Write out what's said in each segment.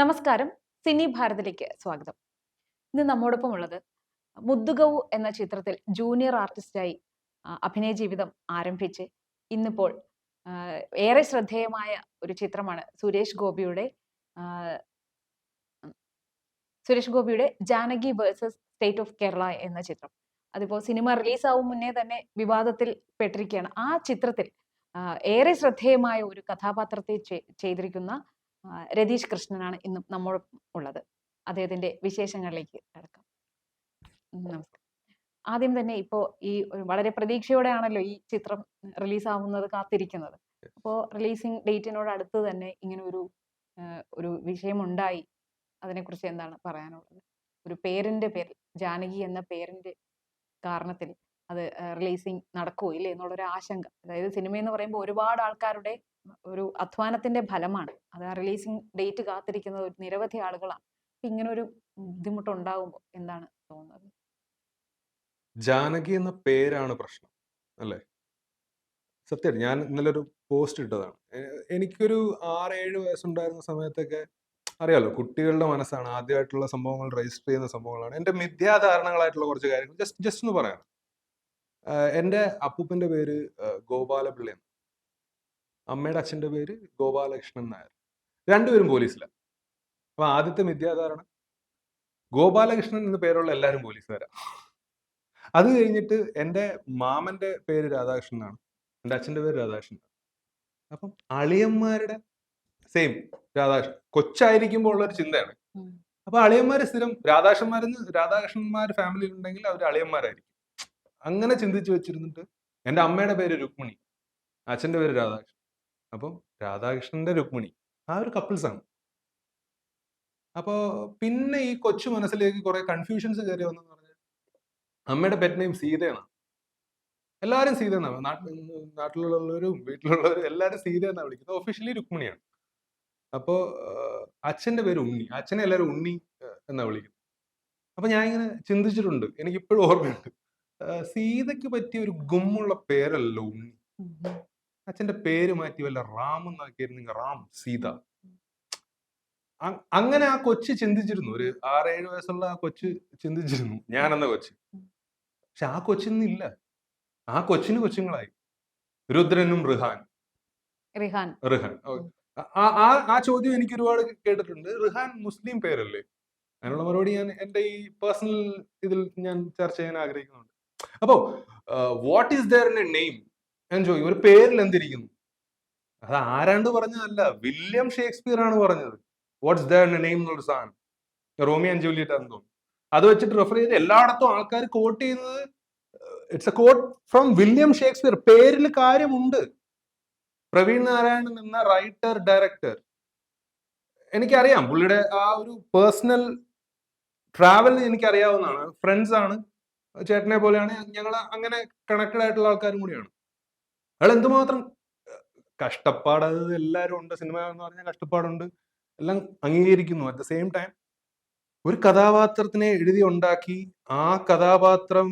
നമസ്കാരം. സിനി ഭാരതിലേക്ക് സ്വാഗതം. ഇന്ന് നമ്മോടൊപ്പം ഉള്ളത് മുദ്ദുഗവു എന്ന ചിത്രത്തിൽ ജൂനിയർ ആർട്ടിസ്റ്റായി അഭിനയ ജീവിതം ആരംഭിച്ച് ഇന്നിപ്പോൾ ഏറെ ശ്രദ്ധേയമായ ഒരു ചിത്രമാണ് സുരേഷ് ഗോപിയുടെ Suresh Gopi Janaki versus state of Kerala എന്ന ചിത്രം. അതിപ്പോ സിനിമ റിലീസാവും മുന്നേ തന്നെ വിവാദത്തിൽ പെട്ടിരിക്കുകയാണ്. ആ ചിത്രത്തിൽ ഏറെ ശ്രദ്ധേയമായ ഒരു കഥാപാത്രത്തെ ചെയ്തിരിക്കുന്ന രതീഷ് കൃഷ്ണനാണ് ഇന്നും നമ്മോടൊപ്പം ഉള്ളത്. അദ്ദേഹത്തിന്റെ വിശേഷങ്ങളിലേക്ക് കടക്കാം. നമസ്കാരം ആദ്യം തന്നെ ഇപ്പോ ഈ വളരെ പ്രതീക്ഷയോടെയാണല്ലോ ഈ ചിത്രം റിലീസ് ആവുന്നത് കാത്തിരിക്കുന്നത്. അപ്പോ റിലീസിംഗ് ഡേറ്റിനോട് അടുത്ത് തന്നെ ഇങ്ങനെ ഒരു ഒരു വിഷയം ഉണ്ടായി അതിനെക്കുറിച്ച് എന്താണ് പറയാനുള്ളത്? ഒരു പേരിന്റെ പേരിൽ ജാനകി എന്ന പേരിന്റെ കാരണത്തിൽ അത് റിലീസിങ് നടക്കുമോ ഇല്ലേ? എന്നുള്ളൊരു ആശങ്ക അതായത് സിനിമ എന്ന് പറയുമ്പോൾ ഒരുപാട് ആൾക്കാരുടെ ഒരു അധ്വാനത്തിന്റെ ഫലമാണ്. അത് ആ റിലീസിംഗ് ഡേറ്റ് കാത്തിരിക്കുന്ന ഒരു നിരവധി ആളുകളാണ്. അപ്പൊ ഇങ്ങനെ ഒരു ബുദ്ധിമുട്ടുണ്ടാകുമ്പോൾ എന്താണ് തോന്നുന്നത്? ജാനകി എന്ന പേരാണ് പ്രശ്നം അല്ലേ? സത്യം ഞാൻ ഇന്നലെ ഒരു പോസ്റ്റ് ഇട്ടതാണ്. എനിക്കൊരു ആറ് ഏഴ് വയസ്സുണ്ടായിരുന്ന സമയത്തൊക്കെ അറിയാലോ കുട്ടികളുടെ മനസ്സാണ്. ആദ്യമായിട്ടുള്ള സംഭവങ്ങൾ രജിസ്റ്റർ ചെയ്യുന്ന സംഭവങ്ങളാണ്. എന്റെ മിഥ്യാധാരണകളായിട്ടുള്ള കുറച്ച് കാര്യങ്ങൾ ജസ്റ്റ് ജസ്റ്റ് ഒന്ന് പറയാം എന്റെ അപ്പൂപ്പന്റെ പേര് ഗോപാലപിള്ളയാണ്. അമ്മയുടെ അച്ഛന്റെ പേര് ഗോപാലകൃഷ്ണൻ നായർ. രണ്ടുപേരും പോലീസിലാണ് അപ്പൊ ആദ്യത്തെ മിഥ്യാധാരണ ഗോപാലകൃഷ്ണൻ എന്ന പേരുള്ള എല്ലാവരും പോലീസുകാരാണ് അത് കഴിഞ്ഞിട്ട് എന്റെ മാമന്റെ പേര് രാധാകൃഷ്ണൻ രാധാകൃഷ്ണനാണ് എന്റെ അച്ഛന്റെ പേര് രാധാകൃഷ്ണൻ അപ്പം അളിയന്മാരുടെ സെയിം രാധാകൃഷ്ണൻ കൊച്ചായിരിക്കുമ്പോൾ ഉള്ള ഒരു ചിന്തയാണ്. അപ്പൊ അളിയന്മാര് സ്ഥിരം രാധാകൃഷ്ണന്മാരെന്ന് രാധാകൃഷ്ണന്മാർ ഫാമിലി ഉണ്ടെങ്കിൽ അവർ അളിയന്മാരായിരിക്കും. അങ്ങനെ ചിന്തിച്ചു വെച്ചിരുന്നിട്ട് എന്റെ അമ്മയുടെ പേര് രുക്മിണി അച്ഛന്റെ പേര് രാധാകൃഷ്ണൻ. അപ്പം രാധാകൃഷ്ണന്റെ രുക്മിണി ആ ഒരു കപ്പിൾസ് ആണ് അപ്പോ പിന്നെ ഈ കൊച്ചു മനസ്സിലേക്ക് കുറെ കൺഫ്യൂഷൻസ് കയറി വന്നെന്ന് പറഞ്ഞാൽ അമ്മയുടെ പെറ്റ് നെയിം സീതയാണ്. എല്ലാവരും സീത എന്നാണ് നാട്ടിൽ നാട്ടിലുള്ളവരും വീട്ടിലുള്ളവരും എല്ലാവരും സീത എന്നാണ് വിളിക്കുന്നത്. ഒഫീഷ്യലി രുക്മിണിയാണ്. അപ്പോ അച്ഛന്റെ പേര് ഉണ്ണി അച്ഛനെ എല്ലാവരും ഉണ്ണി എന്നാണ് എന്നാ വിളിക്കുന്നത്. അപ്പൊ ഞാൻ ഇങ്ങനെ ചിന്തിച്ചിട്ടുണ്ട് എനിക്ക് ഇപ്പോഴും ഓർമ്മയുണ്ട് സീതയ്ക്ക് പറ്റിയ ഒരു ഗുമ്മുള്ള പേരല്ലോ ഉണ്ണി. അച്ഛന്റെ പേര് മാറ്റി വല്ല റാം എന്നാക്കിയിരുന്നെങ്കിൽ റാം സീത. അങ്ങനെ ആ കൊച്ചു ചിന്തിച്ചിരുന്നു. ഒരു ആറേഴ് വയസ്സുള്ള ആ കൊച്ചു ചിന്തിച്ചിരുന്നു. ഞാൻ എന്ന കൊച്ചു പക്ഷെ ആ കൊച്ചിന്നില്ല. ആ കൊച്ചിന് കൊച്ചുങ്ങളായി. രുദ്രനും റിഹാൻ. റിഹാൻ. റിഹാൻ. ആ ആ- ആ ചോദ്യം എനിക്ക് ഒരുപാട് കേട്ടിട്ടുണ്ട്. റിഹാൻ മുസ്ലിം പേരല്ലേ? അതിനുള്ള മറുപടി ഞാൻ എന്റെ ഈ പേഴ്സണൽ ഇതിൽ ഞാൻ ചർച്ച ചെയ്യാൻ ആഗ്രഹിക്കുന്നുണ്ട്. അപ്പോ what is there a name ഞാൻ ചോദിക്കും ഒരു പേരിൽ എന്തിരിക്കുന്നു? അത് ആരാണ്ട് പറഞ്ഞതല്ല വില്യം ഷേക്സ്പിയർ ആണ് പറഞ്ഞത്. വാട്ട്സ് ദ നെയിം എന്നുള്ള സാധനം. ജൂലിയറ്റ് ആണെന്ന് തോന്നുന്നു. അത് വെച്ചിട്ട് റെഫർ ചെയ്ത് എല്ലായിടത്തും ആൾക്കാർ കോട്ട് ചെയ്യുന്നത് it's a quote from William Shakespeare. പേരിൽ കാര്യമുണ്ട്. പ്രവീൺ നാരായണൻ എന്ന റൈറ്റർ ഡയറക്ടർ എനിക്കറിയാം പുള്ളിയുടെ ആ ഒരു പേഴ്സണൽ ട്രാവൽ എനിക്കറിയാവുന്നതാണ്. ഫ്രണ്ട്സ് ആണ്. ചേട്ടനെ പോലെയാണ് ഞങ്ങൾ അങ്ങനെ കണക്റ്റഡ് ആയിട്ടുള്ള ആൾക്കാരും കൂടിയാണ്. അയാൾ എന്തുമാത്രം കഷ്ടപ്പാട് അത് എല്ലാവരും ഉണ്ട്. സിനിമ എന്ന് പറഞ്ഞാൽ കഷ്ടപ്പാടുണ്ട്. എല്ലാം അംഗീകരിക്കുന്നു. അറ്റ് ദ സെയിം ടൈം ഒരു കഥാപാത്രത്തിനെ എഴുതി ഉണ്ടാക്കി ആ കഥാപാത്രം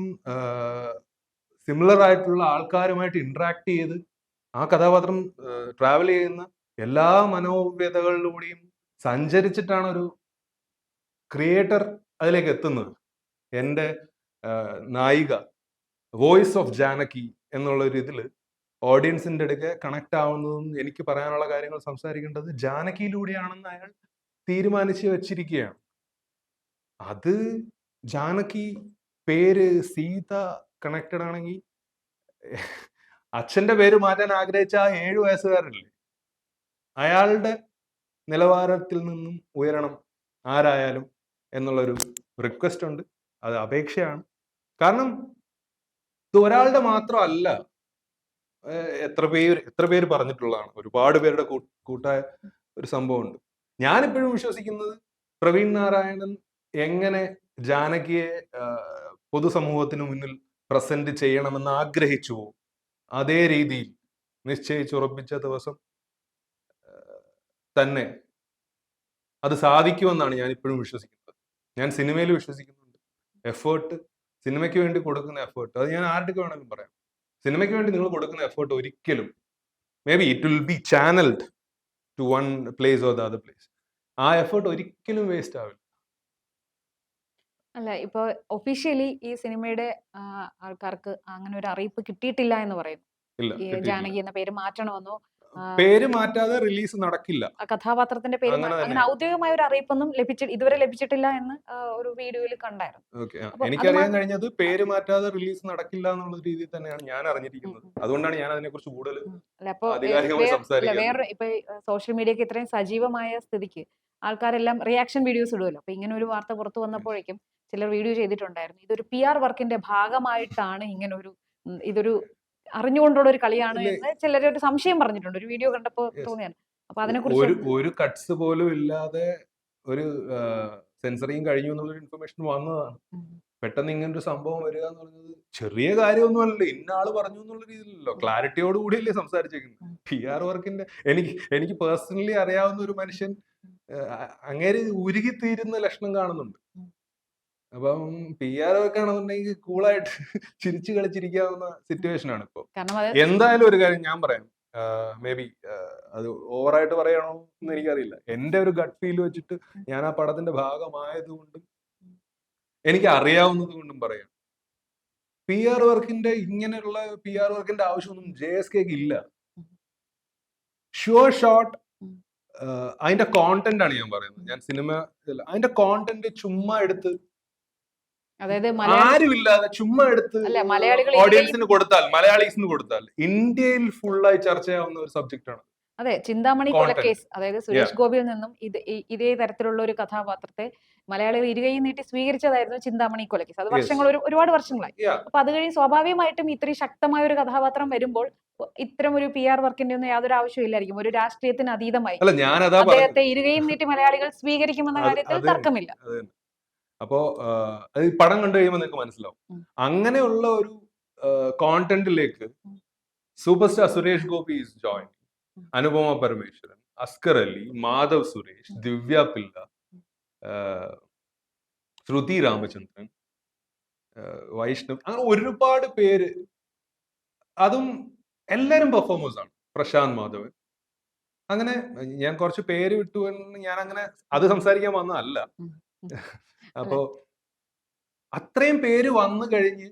സിമിലർ ആയിട്ടുള്ള ആൾക്കാരുമായിട്ട് ഇന്ററാക്ട് ചെയ്ത് ആ കഥാപാത്രം ട്രാവൽ ചെയ്യുന്ന എല്ലാ മനോവ്യതകളിലൂടെയും സഞ്ചരിച്ചിട്ടാണ് ഒരു ക്രിയേറ്റർ അതിലേക്ക് എത്തുന്നത്. എന്റെ നായിക വോയിസ് ഓഫ് ജാനകി എന്നുള്ള ഒരു ഇതിൽ ഓഡിയൻസിന്റെ അടുക്കെ കണക്ട് ആവുന്നതും എനിക്ക് പറയാനുള്ള കാര്യങ്ങൾ സംസാരിക്കേണ്ടത് ജാനകിയിലൂടെയാണെന്ന് അയാൾ തീരുമാനിച്ച് വെച്ചിരിക്കുകയാണ് അത് ജാനകി പേര് സീത കണക്റ്റഡ് ആണെങ്കിൽ അച്ഛന്റെ പേര് മാറ്റാൻ ആഗ്രഹിച്ച ആ ഏഴു വയസ്സുകാരല്ലേ? അയാളുടെ നിലവാരത്തിൽ നിന്നും ഉയരണം ആരായാലും എന്നുള്ളൊരു റിക്വസ്റ്റ് ഉണ്ട്. അത് അപേക്ഷയാണ്. കാരണം ഇത് ഒരാളുടെ മാത്രമല്ല. എത്ര പേര് എത്ര പേര് പറഞ്ഞിട്ടുള്ളതാണ്. ഒരുപാട് പേരുടെ കൂട്ടായ ഒരു സംഭവമുണ്ട്. ഞാനിപ്പോഴും വിശ്വസിക്കുന്നത് പ്രവീൺ നാരായണൻ എങ്ങനെ ജാനകിയെ പൊതുസമൂഹത്തിന് മുന്നിൽ പ്രസന്റ് ചെയ്യണമെന്ന് ആഗ്രഹിച്ചുവോ അതേ രീതിയിൽ നിശ്ചയിച്ചുറപ്പിച്ച ദിവസം തന്നെ അത് സാധിക്കുമെന്നാണ് ഞാൻ ഇപ്പോഴും വിശ്വസിക്കുന്നത്. ഞാൻ സിനിമയിൽ വിശ്വസിക്കുന്നുണ്ട്. എഫേർട്ട് സിനിമയ്ക്ക് വേണ്ടി കൊടുക്കുന്ന എഫേർട്ട്. അത് ഞാൻ ആരുടെ വേണമെങ്കിലും പറയാം. സിനിമയ്ക്ക് വേണ്ടി നിങ്ങൾ കൊടുക്കുന്ന എഫേർട്ട് ഒരിക്കലും maybe it will be channelled to one place or the other place ആ എഫേർട്ട് ഒരിക്കലും വേസ്റ്റ് ആവില്ല. അല്ല ഇപ്പൊ ഒഫീഷ്യലി ഈ സിനിമയുടെ ആൾക്കാർക്ക് അങ്ങനെ ഒരു അറിയിപ്പ് കിട്ടിയിട്ടില്ല എന്ന് പറയുന്നു. ജാനകി എന്ന പേര് മാറ്റണമെന്നോ പേര് മാറ്റാതെ റിലീസ് നടക്കില്ല. കഥാപാത്രത്തിന്റെ പേര് അങ്ങനെ ഔദ്യോഗികമായ ഒരു അറിയിപ്പൊന്നും ലഭിച്ചി ഇതുവരെ ലഭിച്ചിട്ടില്ല എന്ന് ഒരു വീഡിയോയിൽ കണ്ടായിരുന്നു. ഓക്കെ. എനിക്ക് അറിയാൻ എനിക്കറിയാൻ കഴിഞ്ഞത് പേര് മാറ്റാതെ റിലീസ് നടക്കില്ല എന്നുള്ള രീതിയിൽ തന്നെയാണ് ഞാൻ അറിഞ്ഞിരിക്കുന്നത്. അതുകൊണ്ടാണ് ഞാൻ അതിനെ കുറിച്ച് കൂടുതൽ വേറെ ഇപ്പൊ സോഷ്യൽ മീഡിയക്ക് ഇത്രയും സജീവമായ സ്ഥിതിക്ക് ആൾക്കാരെല്ലാം റിയാക്ഷൻ വീഡിയോസ് ഇടുമല്ലോ അപ്പൊ ഇങ്ങനെ ഒരു വാർത്ത പുറത്തു വന്നപ്പോഴേക്കും ചിലർ വീഡിയോ ചെയ്തിട്ടുണ്ടായിരുന്നു. ഇതൊരു പി ആർ വർക്കിന്റെ ഭാഗമായിട്ടാണ് ഇങ്ങനെ ഒരു ഇതൊരു അറിഞ്ഞുകൊണ്ടുള്ള ഒരു കളിയാണ്. എന്ന് ചിലർ ഒരു സംശയം പറഞ്ഞിട്ടുണ്ട്. ഒരു വീഡിയോ കണ്ടപ്പോ Yes. തോന്നിയാണ് അപ്പൊ അതിനെ ഒരു കുറിച്ച് ഒരു കട്ട്സ് പോലും ഇല്ലാതെ ഒരു സെൻസറിങ് കഴിഞ്ഞു എന്നുള്ളൊരു ഇൻഫർമേഷൻ വന്നതാണ്. പെട്ടെന്ന് ഇങ്ങനെ ഒരു സംഭവം വരിക എന്ന് പറയുന്നത് ചെറിയ കാര്യമൊന്നും അല്ലല്ലോ. ഇന്ന ആൾ പറഞ്ഞു എന്നുള്ള രീതിയിലല്ലോ. ക്ലാരിറ്റിയോട് കൂടിയല്ലേ സംസാരിച്ചേക്കുന്നത്. പി ആർ വർക്കിന്റെ എനിക്ക് എനിക്ക് പേഴ്സണലി അറിയാവുന്ന ഒരു മനുഷ്യൻ അങ്ങേര് ഉരുകി തീരുന്ന ലക്ഷണം കാണുന്നുണ്ട്. അപ്പം പി ആർ ഒക്കെ ആണെന്നുണ്ടെങ്കിൽ കൂളായിട്ട് ചിരിച്ചു കളിച്ചിരിക്കാവുന്ന സിറ്റുവേഷൻ ആണ് ഇപ്പൊ. എന്തായാലും ഒരു കാര്യം ഞാൻ പറയാം. മേ ബി അത് ഓവറായിട്ട് പറയണോ എന്ന് എനിക്കറിയില്ല. എന്റെ ഒരു ഗട്ട് ഫീൽ വെച്ചിട്ട് ഞാൻ ആ പടത്തിന്റെ ഭാഗമായതുകൊണ്ടും എനിക്ക് അറിയാവുന്നത് കൊണ്ടും പറയാം. പി ആർ വർക്കിന്റെ ഇങ്ങനെയുള്ള പി ആർ വർക്കിന്റെ ആവശ്യമൊന്നും ജെ എസ് കെക്ക് ഇല്ല. Sure shot. അതിന്റെ കോണ്ടന്റ് ആണ് ഞാൻ പറയുന്നത്. ഞാൻ സിനിമ അതിന്റെ കോണ്ടന്റ് ചുമ്മാ എടുത്ത് അതായത് ആരുമില്ലാതെ ചുമ്മാ എടുത്ത് ഓഡിയൻസിന് കൊടുത്താൽ മലയാളീസിന് കൊടുത്താൽ ഇന്ത്യയിൽ ഫുള്ളായി ചർച്ചയാവുന്ന ഒരു സബ്ജക്റ്റ് ആണ്. അതെ ചിന്താമണി കൊലക്കേസ് അതായത് സുരേഷ് ഗോപിയിൽ നിന്നും ഇത് ഇതേ തരത്തിലുള്ള ഒരു കഥാപാത്രത്തെ മലയാളികൾ ഇരുകൈ നീട്ടി സ്വീകരിച്ചതായിരുന്നു ചിന്താമണി കൊലക്കേസ് അത്. വർഷങ്ങൾ ഒരു ഒരുപാട് വർഷങ്ങളായി. അപ്പൊ അത് കഴിഞ്ഞ് സ്വാഭാവികമായിട്ടും ഇത്രയും ശക്തമായ ഒരു കഥാപാത്രം വരുമ്പോൾ ഇത്തരം ഒരു പി ആർ വർക്കിന്റെ ഒന്നും യാതൊരു ആവശ്യമില്ലായിരിക്കും ഒരു രാഷ്ട്രീയത്തിന് അതീതമായി അദ്ദേഹത്തെ ഇരുകയും നീട്ടി മലയാളികൾ സ്വീകരിക്കുമെന്ന കാര്യത്തിൽ തർക്കമില്ല. അപ്പോ ഈ പടം കണ്ടു കഴിയുമ്പോൾ നിങ്ങൾക്ക് മനസ്സിലാവും. അങ്ങനെയുള്ള ഒരു കോണ്ടന്റിലേക്ക് superstar Suresh Gopi is join Anupama Parameswaran Askar Ali Madhav Suresh Divya Pillai Sruthi Ramachandran Vaishnav അങ്ങനെ ഒരുപാട് പേര്. അതും എല്ലാരും പെർഫോമേഴ്സ് ആണ്. പ്രശാന്ത് മാധവൻ. അങ്ങനെ ഞാൻ കുറച്ച് പേര് വിട്ടു എന്ന് ഞാൻ അങ്ങനെ അത് സംസാരിക്കാൻ വന്നതല്ല. അപ്പോ അത്രയും പേര് വന്നു കഴിഞ്ഞ്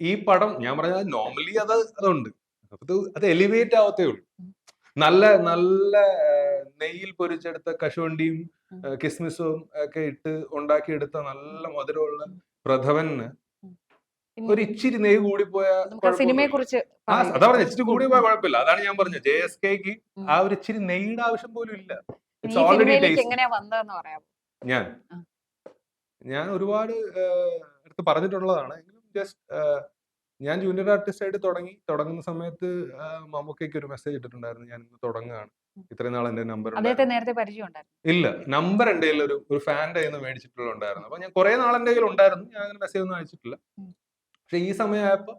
ഈ പടം ഞാൻ പറഞ്ഞ നോർമലി അത് അതുണ്ട്. അപ്പൊ അത് എലിവേറ്റ് ആവത്തേ ഉള്ളൂ. നല്ല നല്ല നെയ്യിൽ പൊരിച്ചെടുത്ത കശുവണ്ടിയും. കിസ്മിസും ഒക്കെ ഇട്ട് ഉണ്ടാക്കിയെടുത്ത നല്ല മധുരമുള്ള പ്രഥവന് ഒരു ഇച്ചിരി നെയ് കൂടി പോയ സിനിമയെ കുറിച്ച് അതാ പറഞ്ഞ ഇച്ചിരി കൂടി പോയ കുഴപ്പമില്ല. അതാണ് ഞാൻ പറഞ്ഞത് ജെ എസ് കെക്ക് ആ ഒരു ഇച്ചിരി നെയ്യുടെ ആവശ്യം പോലും ഇല്ല. ഇറ്റ്സ് ഓൾറെഡി ഞാൻ. ഞാൻ ഒരുപാട് അടുത്ത് പറഞ്ഞിട്ടുള്ളതാണ്. എങ്കിലും ജസ്റ്റ് ഞാൻ ജൂനിയർ ആർട്ടിസ്റ്റ് ആയിട്ട് തുടങ്ങി. തുടങ്ങുന്ന സമയത്ത് മമ്മൂക്കയ്ക്ക് ഒരു മെസ്സേജ് ഇട്ടിട്ടുണ്ടായിരുന്നു. ഞാൻ ഇന്ന് തുടങ്ങുകയാണ്. ഇത്രയും നാൾ എന്റെ നമ്പർ അദ്ദേഹത്തെ നേരത്തെ പരിചയം ഇല്ല. നമ്പർ എന്റെ കയ്യിൽ ഒരു ഒരു ഫാന്റെ കയ്യിൽ നിന്ന് മേടിച്ചിട്ടുണ്ടായിരുന്നു അപ്പൊ ഞാൻ കുറെ നാൾ എന്റെ കയ്യിൽ ഉണ്ടായിരുന്നു. ഞാൻ അങ്ങനെ മെസ്സേജ് ഒന്നും അയച്ചിട്ടില്ല. പക്ഷെ ഈ സമയമായപ്പോ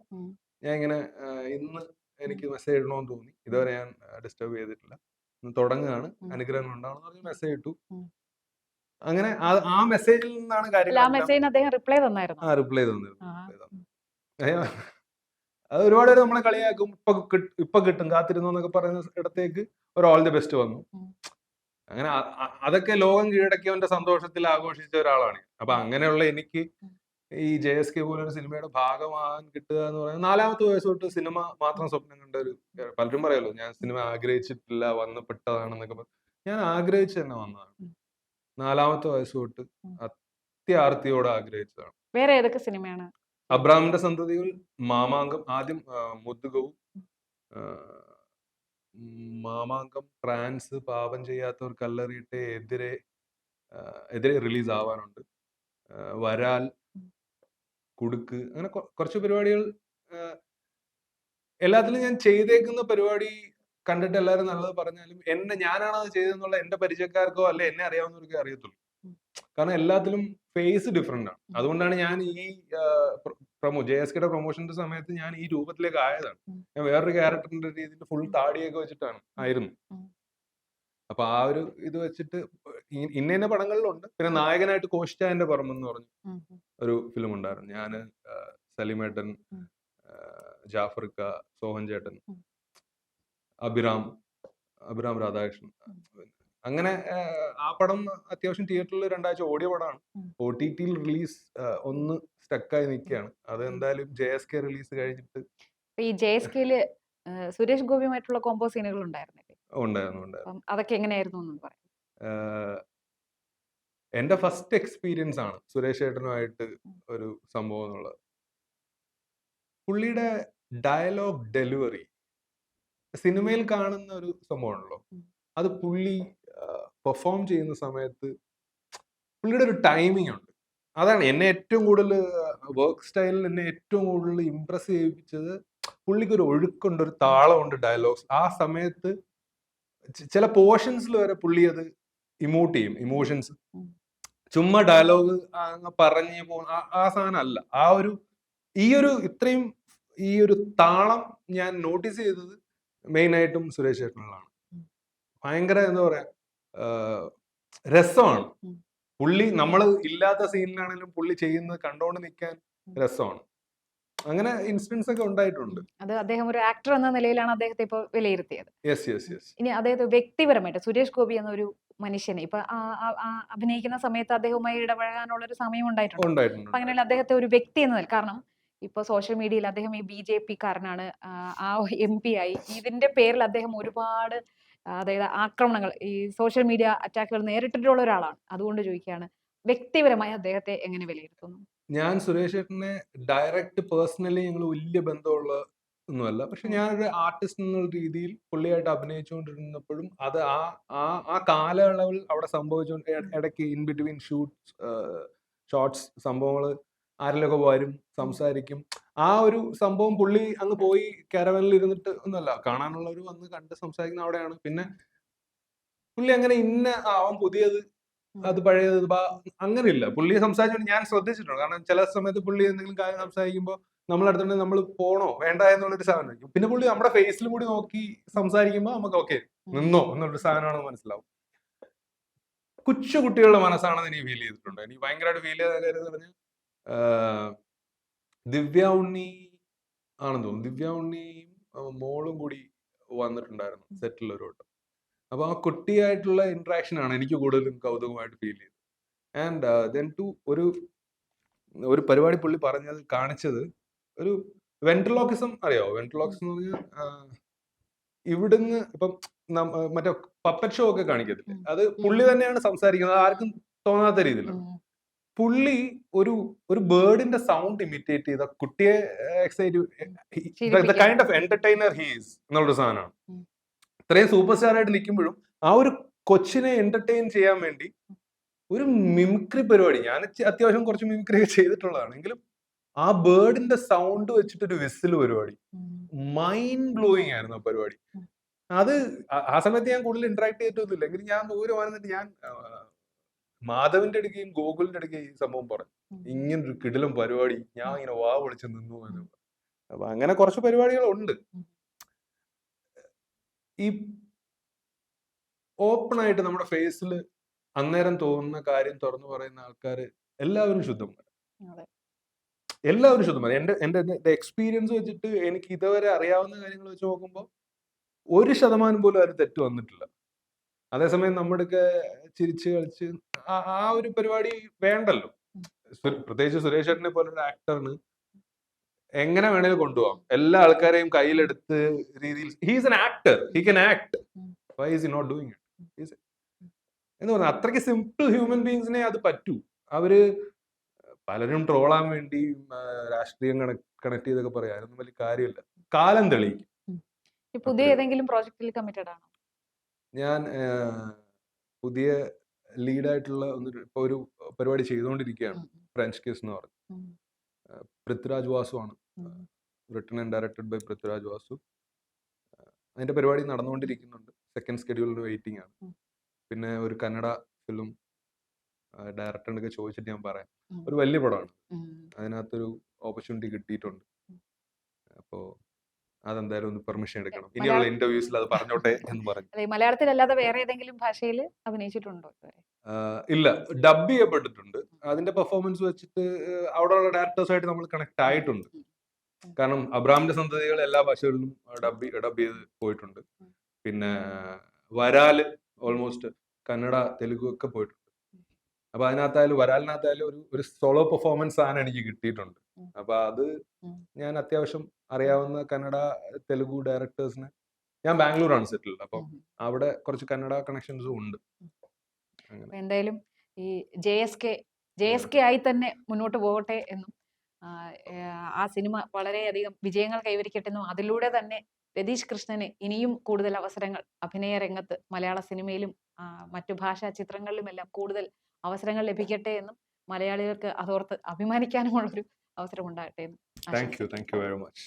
ഞാൻ ഇങ്ങനെ ഇന്ന് എനിക്ക് മെസ്സേജ് ഇടണമെന്ന് തോന്നി. ഇതുവരെ ഞാൻ ഡിസ്റ്റർബ് ചെയ്തിട്ടില്ല. ഇന്ന് തുടങ്ങുകയാണ്. അനുഗ്രഹങ്ങൾ ഉണ്ടാവണം എന്ന് പറഞ്ഞ് മെസ്സേജ് ഇട്ടു. അങ്ങനെ ആ- ആ മെസ്സേജിൽ നിന്നാണ് ആ കാര്യങ്ങൾ മെസ്സേജിന് അദ്ദേഹം റിപ്ലൈ തന്നായിരുന്നു. ആ റിപ്ലൈ തന്നിരുന്നു ആ. അത് ഒരുപാട് പേര് നമ്മളെ കളിയാക്കും ഇപ്പൊ കിട്ടും ഇപ്പൊ കിട്ടും കാത്തിരുന്നു എന്നൊക്കെ പറയുന്ന ഇടത്തേക്ക് ഒരു ഓൾ ദി ബെസ്റ്റ് വന്നു. അങ്ങനെ അതൊക്കെ ലോകം കീഴടക്കിയവന്റെ സന്തോഷത്തിൽ ആഘോഷിച്ച ഒരാളാണ്. അപ്പൊ അങ്ങനെയുള്ള എനിക്ക് ഈ ജെ എസ് കെ പോലൊരു സിനിമയുടെ ഭാഗമാകാൻ കിട്ടുക എന്ന് പറയുന്നത് നാലാമത്തെ വയസ്സ് തൊട്ട് സിനിമ മാത്രം സ്വപ്നം കണ്ട ഒരു പലരും പറയല്ലോ ഞാൻ സിനിമ ആഗ്രഹിച്ചിട്ടില്ല വന്ന് പെട്ടതാണെന്നൊക്കെ ഞാൻ ആഗ്രഹിച്ചു തന്നെ വന്നതാണ്. നാലാമത്തെ വയസ്സ് തൊട്ട് അത്യാർത്തിയോട് ആഗ്രഹിച്ചതാണ്. വേറെ ഏതൊക്കെ സിനിമയാണ്? അബ്രാമിന്റെ സന്തതികൾ മാമാങ്കം ആദ്യം ഉം, മാമാങ്കം ട്രാൻസ് പാപം ചെയ്യാത്തവർ കല്ലെറിയിട്ട് എതിരെ എതിരെ റിലീസ് ആവാനുണ്ട്. വരാൽ കുടുക്ക് അങ്ങനെ കുറച്ച് പരിപാടികൾ എല്ലാത്തിലും ഞാൻ ചെയ്തേക്കുന്ന പരിപാടി കണ്ടിട്ട് എല്ലാവരും നല്ലത് പറഞ്ഞാലും എന്നെ ഞാനാണ് അത് ചെയ്തതെന്നുള്ള എന്റെ പരിചയക്കാർക്കോ അല്ലെ എന്നെ അറിയാവുന്നവർക്കോ അറിയത്തുള്ളൂ. കാരണം എല്ലാത്തിലും ഫേസ് ഡിഫറെന്റ് ആണ്. അതുകൊണ്ടാണ് ഞാൻ ഈ പ്രൊമോ ജെ എസ് കെയുടെ പ്രൊമോഷന്റെ സമയത്ത് ഞാൻ ഈ രൂപത്തിലേക്ക് ആയതാണ്. ഞാൻ വേറൊരു ക്യാരക്ടറിന്റെ രീതിയിൽ ഫുൾ താടിയൊക്കെ വെച്ചിട്ടാണ് ആയിരുന്നു. അപ്പൊ ആ ഒരു ഇത് വെച്ചിട്ട് ഇന്ന ഇന്ന പടങ്ങളിലുണ്ട്. പിന്നെ നായകനായിട്ട് കോഷ്ടാന്റെ പറമ്പെന്ന് പറഞ്ഞു ഉം, ഉം. ഒരു ഫിലിം ഉണ്ടായിരുന്നു ഞാൻ സലിമേട്ടൻ ജാഫർക്ക സോഹൻ ചേട്ടൻ അഭിരാം അഭിറാം രാധാകൃഷ്ണൻ. അങ്ങനെ ആ പടം അത്യാവശ്യം തിയേറ്ററിൽ രണ്ടാഴ്ച ഓടിയ പടമാണ്. ഒ ടി ടിയിൽ റിലീസ് ഒന്ന് സ്റ്റക്കായി നിൽക്കുകയാണ്. അത് എന്തായാലും ജെ എസ് കെ റിലീസ് കഴിഞ്ഞിട്ട് ഈ ജെ എസ് കെയിൽ സുരേഷ് ഗോപിയുമായിട്ടുള്ള കോമ്പോ സീനുകൾ ഉണ്ടായിരുന്നില്ലേ? ഉണ്ടായിരുന്നു ഉണ്ടായിരുന്നു. അതൊക്കെ എങ്ങനെയായിരുന്നു പറയാം. എന്റെ ഫസ്റ്റ് എക്സ്പീരിയൻസ് ആണ് സുരേഷ് ഏട്ടനുമായിട്ട് ഒരു സംഭവം എന്നുള്ളത്. പുള്ളിയുടെ ഡയലോഗ് ഡെലിവറി സിനിമയിൽ കാണുന്ന ഒരു സംഭവമാണല്ലോ. അത് പുള്ളി പെർഫോം ചെയ്യുന്ന സമയത്ത് പുള്ളിയുടെ ഒരു ടൈമിംഗ് ഉണ്ട്. അതാണ് എന്നെ ഏറ്റവും കൂടുതൽ വർക്ക് സ്റ്റൈലിൽ എന്നെ ഏറ്റവും കൂടുതൽ ഇമ്പ്രസ് ചെയ്യിപ്പിച്ചത് പുള്ളിക്ക് ഒരു ഒഴുക്കുണ്ട് ഒരു താളമുണ്ട് ഡയലോഗ്സ് ആ സമയത്ത് ചില പോർഷൻസിൽ വരെ പുള്ളി അത് ഇമോട്ട് ചെയ്യും ഇമോഷൻസ്. ചുമ്മാ ഡയലോഗ് അങ്ങ് പറഞ്ഞ് പോകുന്ന ആ- ആ സാധനം അല്ല. ആ ഒരു ഈ ഒരു ഇത്രയും ഈ ഒരു താളം ഞാൻ നോട്ടീസ് ചെയ്തത് മെയിൻ ആയിട്ടും സുരേഷ് ചേട്ടനുള്ളതാണ് ഭയങ്കര എന്താ പറയാ രസമാണ്. പുള്ളി നമ്മൾ ഇല്ലാത്ത സീനിലാണെങ്കിലും പുള്ളി ചെയ്യുന്നത് കണ്ടോണ്ട് നിൽക്കാൻ രസമാണ്. അങ്ങനെ ഇൻസിഡൻസ് ഒക്കെ ഉണ്ടായിട്ടുണ്ട്. അത് അദ്ദേഹം ഒരു ആക്ടർ എന്ന നിലയിലാണ് അദ്ദേഹത്തെ ഇപ്പോൾ വിലയിരുത്തിയത്. യെസ് യെസ് യെസ് ഇനി അദ്ദേഹത്തെ വ്യക്തിപരമായിട്ട് സുരേഷ് ഗോപി എന്നൊരു മനുഷ്യനെ ഇപ്പൊ അഭിനയിക്കുന്ന സമയത്ത് അദ്ദേഹവുമായി ഇടപഴകാനുള്ള ഒരു സമയം ഉണ്ടായിട്ടുണ്ട്. അങ്ങനെയുള്ള അദ്ദേഹത്തെ ഒരു വ്യക്തി എന്ന കാരണം ഇപ്പൊ സോഷ്യൽ മീഡിയയിൽ അദ്ദേഹം ഈ ബി ജെ പി കാരനാണ് ആ എം പി ആയി. ഇതിന്റെ പേരിൽ അദ്ദേഹം ഒരുപാട് അതായത് ആക്രമണങ്ങൾ ഈ സോഷ്യൽ മീഡിയ അറ്റാക്കുകൾ നേരിട്ടിട്ടുള്ള ഒരാളാണ്. അതുകൊണ്ട് ചോദിക്കുകയാണ് വ്യക്തിപരമായി അദ്ദേഹത്തെ എങ്ങനെ വിലയിരുത്തുന്നു? ഞാൻ സുരേഷ് ചേട്ടനെ ഡയറക്റ്റ് പേഴ്സണലി ഞങ്ങൾ വലിയ ബന്ധമുള്ള ഒന്നുമല്ല. പക്ഷെ ഞാനൊരു ആർട്ടിസ്റ്റ് എന്നുള്ള രീതിയിൽ പുള്ളിയായിട്ട് അഭിനയിച്ചുകൊണ്ടിരുന്നപ്പോഴും അത് ആ ആ ആ കാലയളവിൽ അവിടെ സംഭവിച്ചുകൊണ്ട് ഇട- ഇടയ്ക്ക് ഇൻ ബിറ്റ്വീൻ ഷൂട്ട്സ് ഷോർട്സ് സംഭവങ്ങൾ ആരിലൊക്കെ വരും സംസാരിക്കും. ആ ഒരു സംഭവം പുള്ളി അങ്ങ് പോയി കാരവനിൽ ഇരുന്നിട്ട് ഒന്നുമല്ല കാണാനുള്ളവർ വന്ന് കണ്ട് സംസാരിക്കുന്ന അവിടെയാണ്. പിന്നെ പുള്ളി അങ്ങനെ ഇന്ന അവൻ പുതിയത് അത് പഴയത് അങ്ങനെയില്ല. പുള്ളി സംസാരിച്ചോണ്ട് ഞാൻ ശ്രദ്ധിച്ചിട്ടുണ്ട്. കാരണം ചില സമയത്ത് പുള്ളി എന്തെങ്കിലും കാര്യം സംസാരിക്കുമ്പോൾ നമ്മളടുത്തുണ്ട് നമ്മൾ പോണോ വേണ്ട എന്നുള്ളൊരു സാധനം ആയിരിക്കും. പിന്നെ പുള്ളി നമ്മുടെ ഫേസിൽ കൂടി നോക്കി സംസാരിക്കുമ്പോൾ നമുക്ക് ഓക്കെ നിന്നോ എന്നുള്ളൊരു സാധനമാണെന്ന് മനസ്സിലാവും. കൊച്ചു കുട്ടികളുടെ മനസ്സാണെന്ന് എനിക്ക് ഫീൽ ചെയ്തിട്ടുണ്ട്. എനിക്ക് ഭയങ്കരമായിട്ട് ഫീൽ ചെയ്ത കാര്യം പറഞ്ഞാൽ ദിവ്യ ഉണ്ണി ആണെന്ന് തോന്നുന്നു. ദിവ്യ ഉണ്ണിയും മോളും കൂടി വന്നിട്ടുണ്ടായിരുന്നു സെറ്റിൽ ഒരു വട്ടം. അപ്പൊ ആ കുട്ടിയായിട്ടുള്ള ഇന്ററാക്ഷൻ ആണ് എനിക്ക് കൂടുതലും കൗതുകമായിട്ട് ഫീൽ ചെയ്തത്. ആൻഡ് ദെൻ ടു ഒരു ഒരു പരിപാടി പുള്ളി പറഞ്ഞത് കാണിച്ചത് ഒരു വെൻട്രലോക്കിസം അറിയോ വെൻട്രലോക്കിസം എന്ന് പറഞ്ഞാൽ ഇവിടുന്ന് ഇപ്പം മറ്റേ പപ്പറ്റ് ഷോ ഒക്കെ കാണിക്കത്തില്ലേ? അത് പുള്ളി തന്നെയാണ് സംസാരിക്കുന്നത്. ആർക്കും തോന്നാത്ത രീതിയിലാണ്. പുള്ളി ഒരു ഒരു ബേർഡിന്റെ സൗണ്ട് ഇമിറ്റേറ്റ് ചെയ്ത കുട്ടിയെ excite. Kind of entertainer he's എന്നുള്ളൊരു സാധനമാണ്. ഇത്രയും സൂപ്പർ സ്റ്റാർ ആയിട്ട് നിൽക്കുമ്പോഴും ആ ഒരു കൊച്ചിനെ എന്റർടൈൻ ചെയ്യാൻ വേണ്ടി ഒരു മിമിക്രി പരിപാടി. ഞാൻ അത്യാവശ്യം കുറച്ച് മിമിക്രി ഒക്കെ ചെയ്തിട്ടുള്ളതാണ്. എങ്കിലും ആ ബേർഡിന്റെ സൗണ്ട് വെച്ചിട്ട് ഒരു വിസിൽ പരിപാടി മൈൻഡ് ബ്ലോയിങ് ആയിരുന്നു ആ പരിപാടി. അത് ആ- സമയത്ത് ഞാൻ കൂടുതൽ ഇന്ററാക്ട് ചെയ്തിട്ടൊന്നുമില്ല. എങ്കിലും ഞാൻ ദൂരെ വന്നിട്ട് ഞാൻ മാധവന്റെ അടുക്കുകയും ഗോകുലിന്റെ അടുക്കുകയും ഈ സംഭവം പറഞ്ഞു. ഇങ്ങനെ ഇങ്ങനൊരു കിടിലം പരിപാടി. ഞാൻ ഇങ്ങനെ വാ വിളിച്ച് നിന്നു എന്ന് അപ്പൊ അങ്ങനെ കുറച്ച് പരിപാടികൾ ഉണ്ട് ഈ ഓപ്പൺ ആയിട്ട് നമ്മുടെ ഫേസിൽ അന്നേരം തോന്നുന്ന കാര്യം തുറന്നു പറയുന്ന ആൾക്കാർ എല്ലാവരും ശുദ്ധന്മാർ. എല്ലാവരും ശുദ്ധന്മാർ എന്റെ എന്റെ എക്സ്പീരിയൻസ് വെച്ചിട്ട് എനിക്ക് ഇതുവരെ അറിയാവുന്ന കാര്യങ്ങൾ വെച്ച് നോക്കുമ്പോൾ ഒരു ശതമാനം പോലും അവർ തെറ്റ് വന്നിട്ടില്ല. അതേസമയം നമ്മുടെയൊക്കെ ചിരിച്ച് കളിച്ച് ആ ഒരു പരിപാടി വേണ്ടല്ലോ. പ്രത്യേകിച്ച് സുരേഷ് ചേട്ടനെ പോലൊരു ആക്ടറിന് എങ്ങനെ വേണേലും കൊണ്ടുപോകാം എല്ലാ ആൾക്കാരെയും കയ്യിലെടുത്ത് രീതിയിൽ he's an actor he can act um. Why is not doing it എന്ന് പറഞ്ഞാൽ അത്രയ്ക്ക് സിമ്പിൾ ഹ്യൂമൻ ബീങ്സിനെ അത് പറ്റൂ. അവർ പലരും ട്രോളാൻ വേണ്ടി രാഷ്ട്രീയം കണക്ട് ചെയ്തൊക്കെ പറയാം. അതൊന്നും വലിയ കാര്യമില്ല. കാലം തെളിയിക്കും. പുതിയ ഏതെങ്കിലും പ്രോജക്റ്റിൽ കമ്മിറ്റഡ് ആണോ? ഞാൻ പുതിയ ലീഡായിട്ടുള്ള ഒന്ന് ഇപ്പൊ ഒരു പരിപാടി ചെയ്തുകൊണ്ടിരിക്കുകയാണ് ഫ്രഞ്ച് കേസ് എന്ന് പറഞ്ഞു. പൃഥ്വിരാജ് വാസു ആണ്. Written and directed by Prithviraj Vasu. അതിന്റെ പരിപാടി നടന്നുകൊണ്ടിരിക്കുന്നുണ്ട് സെക്കൻഡ് സ്കെഡ്യൂളിന് വെയിറ്റിംഗ് ആണ്. പിന്നെ ഒരു കന്നഡ ഫിലിം ഡയറക്ടറിനൊക്കെ ചോദിച്ചിട്ട് ഞാൻ പറയാം. ഒരു വലിയ പടമാണ്. അതിനകത്തൊരു ഓപ്പർച്യൂണിറ്റി കിട്ടിയിട്ടുണ്ട്. ഉം. അതെന്തായാലും ഒന്ന് പെർമിഷൻ എടുക്കണം. ഇനിയുള്ള ഇന്റർവ്യൂസിൽ അത് പറഞ്ഞോട്ടെ എന്ന് പറഞ്ഞു മലയാളത്തിൽ അല്ലാതെ വേറെ ഏതെങ്കിലും ഭാഷയിൽ അഭിനയിച്ചിട്ടുണ്ടോ ഇല്ല. ഡബ് ചെയ്യപ്പെട്ടിട്ടുണ്ട്. അതിന്റെ പെർഫോമൻസ് വെച്ചിട്ട് അവിടെയുള്ള ഡയറക്ടേഴ്സായിട്ട് നമ്മൾ കണക്ട് ആയിട്ടുണ്ട്. കാരണം അബ്രാമിന്റെ സന്തതികൾ എല്ലാ ഭാഷകളിലും ഡബ് ഡബ് ചെയ്ത് പോയിട്ടുണ്ട്. പിന്നെ വരാൽ ഓൾമോസ്റ്റ് കന്നഡ തെലുഗു ഒക്കെ പോയിട്ടുണ്ട്. അപ്പൊ അതിനകത്തായാലും വരാലിനകത്തായാലും ഒരു ഒരു സോളോ പെർഫോമൻസ് ആണ് എനിക്ക് കിട്ടിയിട്ടുണ്ട്. അപ്പൊ അത് ഞാൻ അത്യാവശ്യം അറിയാവുന്ന കന്നഡ തെലുഗു ഡയറക്ടേഴ്സിന് ഞാൻ ബാംഗ്ലൂരാണ് സെറ്റിൽഡ് അപ്പം. അവിടെ കുറച്ച് കന്നഡ കണക്ഷൻസും ഉണ്ട്. എന്തായാലും ഈ J S K J S K ആയി തന്നെ മുന്നോട്ട് പോകട്ടെ എന്നും ആ സിനിമ വളരെയധികം വിജയങ്ങൾ കൈവരിക്കട്ടെ എന്നും അതിലൂടെ തന്നെ രതീഷ് കൃഷ്ണന് ഇനിയും കൂടുതൽ അവസരങ്ങൾ അഭിനയ രംഗത്ത് മലയാള സിനിമയിലും മറ്റു ഭാഷാ ചിത്രങ്ങളിലും എല്ലാം കൂടുതൽ അവസരങ്ങൾ ലഭിക്കട്ടെ എന്നും മലയാളികൾക്ക് അതോർത്ത് അഭിമാനിക്കാനുമുള്ളൊരു അവസരം ഉണ്ടാകട്ടെ എന്നും thank you thank you very much